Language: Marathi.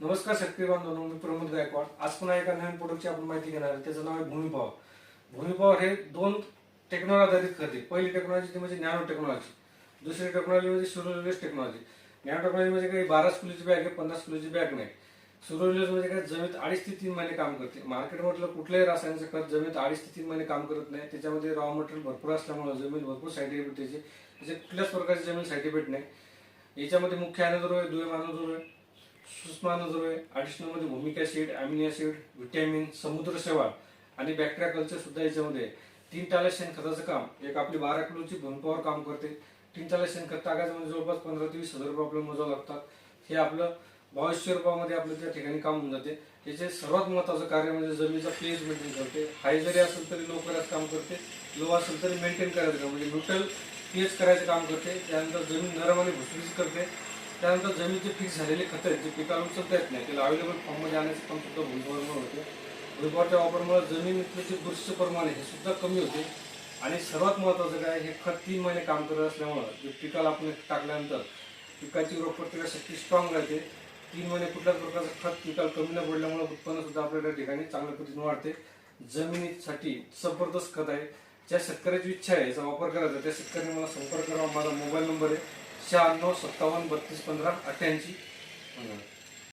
नमस्कार शेतकरी बांधवांनो मी प्रमोद गायकवाड. आज पुन्हा एका नवीन प्रोडक्टची आपण माहिती घेणार आहे त्याचं नाव आहे भूमिपॉवर भूमिपॉवर हे दोन टेक्नॉलॉजी आधारित खते. पहिली टेक्नॉलॉजी ती म्हणजे नॅनो टेक्नॉलॉजी दुसरी टेक्नॉलॉजी म्हणजे सुरोलिस टेक्नॉलॉजी नॅनो टेक्नॉलॉजी म्हणजे काही बारा किलोची बॅग आहे पन्नास किलोची बॅग नाही. सुरोलिस म्हणजे काय? जमीत अडीच ते तीन महिने काम करते. मार्केटमधलं कुठल्याही रासायनिक खत जमीत अडीच ते तीन महिने काम करत नाही. त्याच्यामध्ये रॉ मटेरियल भरपूर असल्यामुळे जमीन भरपूर साईड इफेक्ट त्याचे त्याचे कुठल्याच प्रकारची जमीन साईड इफेक्ट नाही. याच्यामध्ये मुख्य अॅनोजोर आहे दुय्यम अॅनोजोर आहे सूक्ष्म अॅनोजोरमध्ये अमिनो ऍसिड व्हिटॅमिन समुद्र शेवाळ आणि बॅक्टेरिया कल्चर सुद्धा याच्यामध्ये. तीन टाला शेणखताचं काम. एक आपली बारा किलोची भूमिपावर काम करते. तीन टाला शेणखत टाकायचं म्हणजे जवळपास पंधरा ते वीस हजार रुपये आपल्याला मोजावं लागतात. हे आपलं बावीसशे रुपयामध्ये आपलं त्या ठिकाणी काम होऊन जाते. त्याचे सर्वात महत्वाचं कार्य म्हणजे जमिनीचा पेज मेंटेन करते. हाय जरी असेल तरी लो करायचं काम करते. लो असेल तरी मेंटेन करायचं काम. म्हणजे न्यूट्रल पीएच करायचं काम करते. त्यानंतर जमीन नरम आणि भुसभुस करते. त्यानंतर जमिनीचे फिक्स झालेले खत आहेत जे पिकाला उचलता येत नाही. त्याला अवेलेबल फॉर्ममध्ये आणण्याचं काम सुद्धा भूमिपॉवरमुळे होते. भूमिपॉवरच्या वापरामुळे जमिनीतलं जे बुरशीचे प्रमाण आहे हे सुद्धा कमी होते. आणि सर्वात महत्त्वाचं काय हे खत तीन महिने काम करत असल्यामुळं जे पिकाला आपण टाकल्यानंतर पिकाची रोगप्रतिकार शक्ती स्ट्रॉंग राहते. तीन महिने कुठल्याच प्रकारचं खत पिकाला कमी न पडल्यामुळे उत्पन्न सुद्धा आपल्या त्या ठिकाणी चांगल्या पद्धतीने वाढते. जमिनीसाठी जबरदस्त खत आहे. ज्या शेतकऱ्याची इच्छा आहे याचा वापर करायचा त्या शेतकऱ्याने मला संपर्क करावा माझा मोबाईल नंबर आहे. शहाण्णव सत्तावन्न बत्तीस पंधरा अठ्ठ्याऐंशी.